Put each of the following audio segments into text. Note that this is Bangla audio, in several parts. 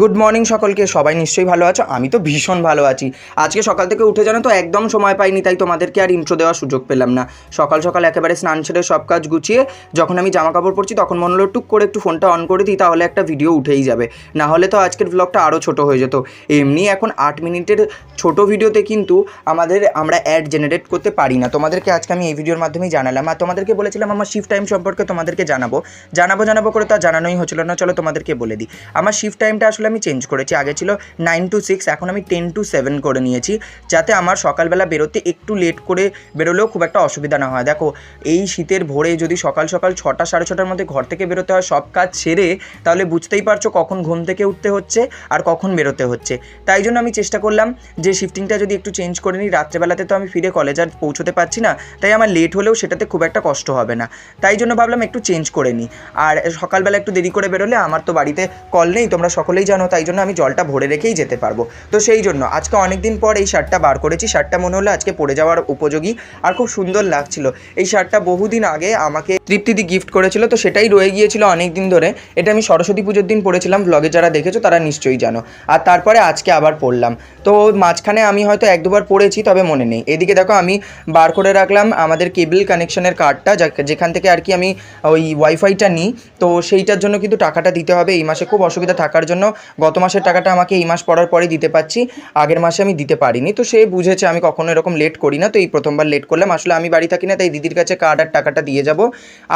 গুড মর্নিং সকলকে, সবাই নিশ্চয়ই ভালো আছো? আমি তো ভীষণ ভালো আছি। আজকে সকাল থেকে উঠে জানো তো একদম সময় পাইনি, তাই তোমাদেরকে আর ইন্ট্রো দেওয়ার সুযোগ পেলাম না। সকাল সকাল একেবারে স্নান সেরে সব কাজ গুছিয়ে যখন আমি জামা কাপড় পরছি, তখন মনে হলো টুক করে একটু ফোনটা অন করে দিই, তাহলে একটা ভিডিও উঠেই যাবে। না হলে তো আজকের ব্লগটা আরও ছোট হয়ে যেত। এমনি এখন আট মিনিটের ছোট ভিডিওতে কিন্তু আমাদের আমরা অ্যাড জেনারেট করতে পারি না। তোমাদেরকে আজকে আমি এই ভিডিওর মাধ্যমেই জানালাম। আর তোমাদেরকে বলেছিলাম, আমার শিফট টাইম সম্পর্কে তোমাদেরকে জানাব। জানাব জানাব করে তা জানানোই হচ্ছিল না, চলো তোমাদেরকে বলে দিই। আমার শিফট টাইমটা আসলে আমি চেঞ্জ করেছি। আগে ছিল নাইন টু সিক্স এখন আমি টেন টু সেভেন করে নিয়েছি, যাতে আমার সকালবেলা বেরোতে একটু লেট করে বেরোলেও খুব একটা অসুবিধা না হয়। দেখো, এই শীতের ভোরে যদি সকাল সকাল ছটা সাড়ে ছটার মধ্যে ঘর থেকে বেরোতে হয়, সব কাজ সেরে, তাহলে বুঝতেই পারছ কখন ঘুম থেকে উঠতে হচ্ছে আর কখন বেরোতে হচ্ছে। তাই জন্য আমি চেষ্টা করলাম যে শিফটিংটা যদি একটু চেঞ্জ করে নিই, রাত্রেবেলাতে তো আমি ফিরে কলেজ আর পৌঁছতে পারছি না, তাই আমার লেট হলেও সেটাতে খুব একটা কষ্ট হবে না। তাই জন্য ভাবলাম একটু চেঞ্জ করে নিই। আর সকালবেলা একটু দেরি করে বেরোলে আমার তো বাড়িতে কল নেই, তোমরা সকলেই জানো তাই জন্য আমি জলটা ভরে রেখেই যেতে পারব। তো সেই জন্য, আজকে অনেক দিন পর এই শার্টটা বার করেছি। শার্টটা মনে হলো আজকে পরে যাওয়ার উপযোগী আর খুব সুন্দর লাগছিল। এই শার্টটা বহুদিন আগে আমাকে তৃপ্তিদি গিফট করেছিল, তো সেটাই রয়ে গিয়েছিল অনেক দিন ধরে। এটা আমি সরস্বতী পুজোর দিন পরেছিলাম ব্লগে যারা দেখেছ তারা নিশ্চয়ই জানো। আর তারপরে আজকে আবার পরলাম। তো মাঝখানে আমি হয়তো এক দুবার পড়েছি তবে মনে নেই। এদিকে দেখো, আমি বার করে রাখলাম আমাদের কেবল কানেকশনের কার্ডটা যেখান থেকে আর কি আমি ওই ওয়াইফাইটা নিই। তো সেইটার জন্য কিন্তু টাকাটা দিতে হবে। এই মাসে খুব অসুবিধা থাকার জন্য গত মাসের টাকাটা আমাকে এই মাস পড়ার পরে দিতে পারছি, আগের মাসে আমি দিতে পারিনি। তো সে বুঝেছে আমি কখনো এরকম লেট করি না, তো এই প্রথমবার লেট করলাম। আসলে আমি বাড়ি থাকি না, তাই দিদির কাছে কার্ড আর টাকাটা দিয়ে যাব।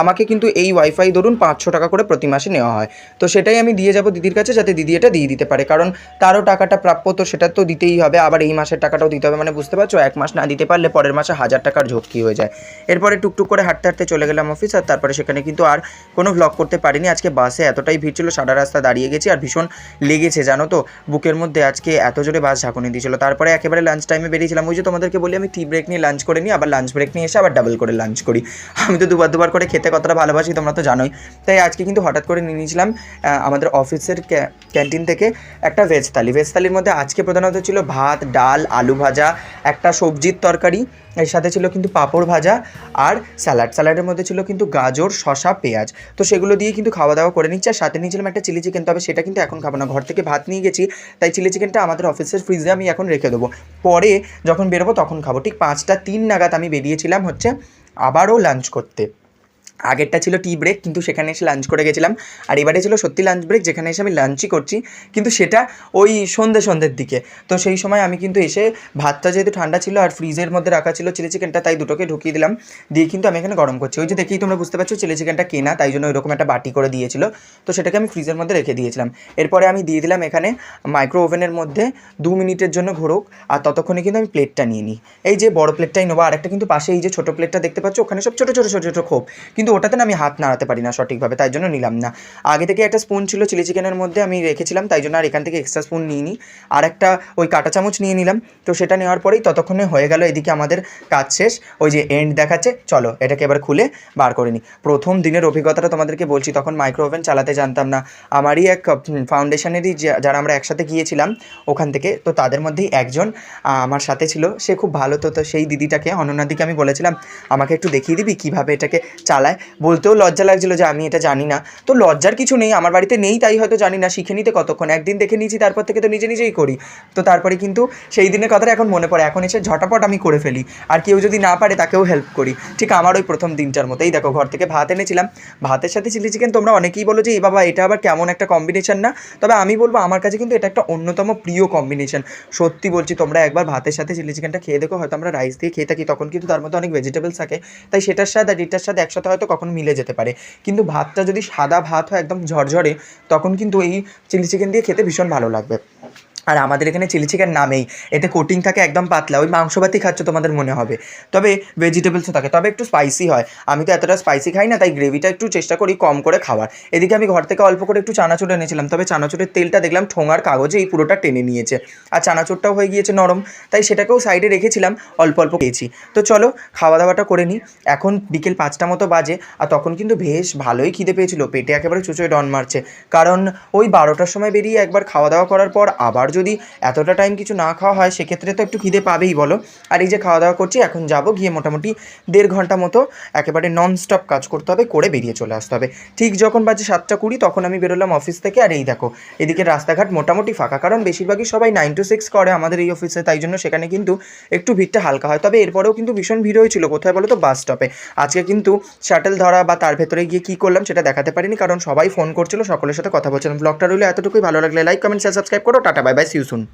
আমাকে কিন্তু এই ওয়াইফাই ধরুন পাঁচশো টাকা করে প্রতি মাসে নেওয়া হয়। তো সেটাই আমি দিয়ে যাব দিদির কাছে, যাতে দিদি এটা দিয়ে দিতে পারে। কারণ তারও টাকাটা প্রাপ্য, তো সেটা তো দিতেই হবে। আবার এই মাসের টাকাটাও দিতে হবে। মানে বুঝতে পারছ, এক মাস না দিতে পারলে পরের মাসে হাজার টাকার ঝক্কি হয়ে যায়। এরপরে টুকটুক করে হাঁটতে হাঁটতে চলে গেলাম অফিস আর তারপরে সেখানে কিন্তু আর কোনো ভ্লগ করতে পারিনি। আজকে বাসে এতটাই ভিড় ছিল, সারা রাস্তা দাঁড়িয়ে গেছি। আর ভীষণ লেগেছে, জানো তো? বুকের মধ্যে আজকে এত জোরে বাস ঝাঁকুনি দিয়েছিল। তারপরে একেবারে লাঞ্চ টাইমে বেরিয়েছিলাম। ওই যে তোমাদেরকে বলি, আমি টি ব্রেক নিয়ে লাঞ্চ করে নিই আবার লাঞ্চ ব্রেক নিয়ে এসে আবার ডাবল করে লাঞ্চ করি। আমি তো দুবার দুবার করে খেতে কতটা ভালোবাসি, তোমরা তো জানোই। তাই আজকে কিন্তু হঠাৎ করে নিয়ে নিয়েছিলাম আমাদের অফিসের ক্যান্টিন থেকে একটা ভেজ থালি। ভেজ থালির মধ্যে আজকে প্রধানত ছিল ভাত, ডাল, আলু ভাজা একটা সবজির তরকারি, এর সাথে ছিল কিন্তু পাঁপড় ভাজা আর স্যালাড। স্যালাডের মধ্যে ছিল কিন্তু গাজর শশা পেঁয়াজ। তো সেগুলো দিয়ে কিন্তু খাওয়া দাওয়া করে নিচ্ছে। আর সাথে নিয়েছিলাম একটা চিলি চিকেন, তবে সেটা কিন্তু এখন খাব না। ঘর থেকে ভাত নিয়ে গেছি, তাই চিলি চিকেনটা আমাদের অফিসের ফ্রিজে আমি এখন রেখে দেবো। পরে যখন বেরোবো তখন খাব। ঠিক পাঁচটা তিন নাগাদ আমি বেরিয়েছিলাম হচ্ছে আবারও লাঞ্চ করতে। আগেরটা ছিল টি ব্রেক কিন্তু সেখানে এসে লাঞ্চ করে গেছিলাম। আর এবারে ছিল সত্যি লাঞ্চ ব্রেক যেখানে এসে আমি লাঞ্চই করছি। কিন্তু সেটা ওই সন্ধ্যে সন্ধ্যের দিকে। তো সেই সময় আমি কিন্তু এসে ভাতটা যেহেতু ঠান্ডা ছিল আর ফ্রিজের মধ্যে রাখা ছিল চিলি চিকেনটা তাই দুটোকে ঢুকিয়ে দিলাম। দিয়ে কিন্তু আমি এখানে গরম করছি। ওই যে দেখেই তোমরা বুঝতে পারছ চিলি চিকেনটা কেনা, তাই জন্য ওইরকম একটা বাটি করে দিয়েছিল। তো সেটাকে আমি ফ্রিজের মধ্যে রেখে দিয়েছিলাম। এরপরে আমি দিয়ে দিলাম এখানে মাইক্রো ওভেনের মধ্যে দু মিনিটের জন্য ঘোরক। আর ততক্ষণে কিন্তু আমি প্লেটটা নিয়ে নিই। এই যে বড় প্লেটটাই নেব আর একটা কিন্তু পাশে এই যে ছোটো প্লেটটা দেখতে পাচ্ছ, ওখানে সব ছোটো ছোটো ছোটো ছোটো খোপ। কিন্তু ওটাতে না আমি হাত নাড়াতে পারি না সঠিকভাবে, তাই জন্য নিলাম না। আগে থেকে একটা স্পুন ছিল চিলি চিকেনের মধ্যে আমি রেখেছিলাম, তাই জন্য আর এখান থেকে এক্সট্রা স্পুন নিয়ে নিই আর একটা ওই কাঁটা চামচ নিয়ে নিলাম, তো সেটা নেওয়ার পরেই ততক্ষণে হয়ে গেল এদিকে আমাদের কাজ শেষ। ওই যে এন্ড দেখাচ্ছে, চলো এটাকে এবার খুলে বার করে নিই প্রথম দিনের অভিজ্ঞতাটা তোমাদেরকে বলছি, তখন মাইক্রো ওভেন চালাতে জানতাম না। আমারই এক ফাউন্ডেশনেরই যারা আমরা একসাথে গিয়েছিলাম ওখান থেকে, তো তাদের মধ্যেই একজন আমার সাথে ছিল। সে খুব ভালো তো তো সেই দিদিটাকে, অনন্যাদিকে আমি বলেছিলাম, আমাকে একটু দেখিয়ে দিবি কীভাবে এটাকে চালায়? বলতেও লজ্জা লাগছিল যে আমি এটা জানি না। তো লজ্জার কিছু নেই, আমার বাড়িতে নেই তাই হয়তো জানি না, শিখে নিতে কতক্ষণ? একদিন দেখে নিয়েছি, তারপর থেকে তো নিজে নিজেই করি। তো তারপরে কিন্তু সেই দিনের কথাটা এখন মনে পড়ে। এখন এসে ঝটাপট আমি করে ফেলি। আর কেউ যদি না পারে তাকেও হেল্প করি। ঠিক আমার ওই প্রথম দিনটার মতোই দেখো, ঘর থেকে ভাত এনেছিলাম। ভাতের সাথে চিলি চিকেন তোমরা অনেকেই বলো যে, এ বাবা, এটা আবার কেমন একটা কম্বিনেশন না? তবে আমি বলব, আমার কাছে কিন্তু এটা একটা অন্যতম প্রিয় কম্বিনেশন সত্যি বলছি, তোমরা একবার ভাতের সাথে চিলি চিকেনটা খেয়ে দেখো। হয়তো আমরা রাইস দিয়ে খেয়ে থাকি, তখন কিন্তু তার মধ্যে অনেক ভেজিটেবলস থাকে। তাই সেটার স্বাদ আর এটার স্বাদ একসাথে হয়তো কখনো মিলে যেতে পারে। কিন্তু ভাতটা যদি সাদা ভাত হয়, একদম ঝরঝরে, তখন কিন্তু এই চিলি চিকেন দিয়ে খেতে ভীষণ ভালো লাগবে। আর আমাদের এখানে চিলি চিকেন নামেই। এতে কোটিং থাকে একদম পাতলা, ওই মাংস ভাতই খাচ্ছ তোমাদের মনে হবে। তবে ভেজিটেবলসও থাকে, তবে একটু স্পাইসি হয়। আমি তো এতটা স্পাইসি খাই না, তাই গ্রেভিটা একটু চেষ্টা করি কম করে খাওয়ার। এদিকে আমি ঘর থেকে অল্প করে একটু চানাচুর এনেছিলাম, তবে চানাচুরের তেলটা দেখলাম ঠোঙার কাগজে এই পুরোটা টেনে নিয়েছে। আর চানাচুরটাও হয়ে গিয়েছে নরম, তাই সেটাকেও সাইডে রেখেছিলাম, অল্প অল্প খেয়েছি। তো চলো খাওয়া দাওয়াটা করে নিই এখন বিকেল পাঁচটা মতো বাজে, আর তখন কিন্তু বেশ ভালোই খিদে পেয়েছিল, পেটে একেবারে চুচোয় ডন মারছে। কারণ ওই বারোটার সময় বেরিয়ে একবার খাওয়া দাওয়া করার পর আবার যদি যদি এতটা টাইম কিছু না খাওয়া হয়, সেক্ষেত্রে তো একটু খিদে পাবেই বলো। আর এই যে খাওয়া দাওয়া করছি, এখন যাব গিয়ে মোটামুটি দেড় ঘণ্টা মতো একেবারে নন স্টপ কাজ করতে হবে, করে বেরিয়ে চলে আসতে হবে। ঠিক যখন বাজে সাতটা কুড়ি, তখন আমি বেরোলাম অফিস থেকে, আর এই দেখো, এদিকে রাস্তাঘাট মোটামুটি ফাঁকা, কারণ বেশিরভাগই সবাই নাইন টু সিক্স করে আমাদের এই অফিসে তাই জন্য সেখানে কিন্তু একটু ভিড়টা হালকা হয়। তবে এরপরেও কিন্তু ভীষণ ভিড় হয়েছিল, কোথায় বলো তো বাস স্টপে আজকে কিন্তু শাটেল ধরা বা তার ভেতরে গিয়ে কী করলাম, সেটা দেখাতে পারিনি, কারণ সবাই ফোন করছিল, সকলের সাথে কথা বলছিলাম। ব্লগটা রইল এতটুকুই, ভালো লাগলে লাইক কমেন্ট শেয়ার সাবস্ক্রাইব করো, tata bye bye See you soon.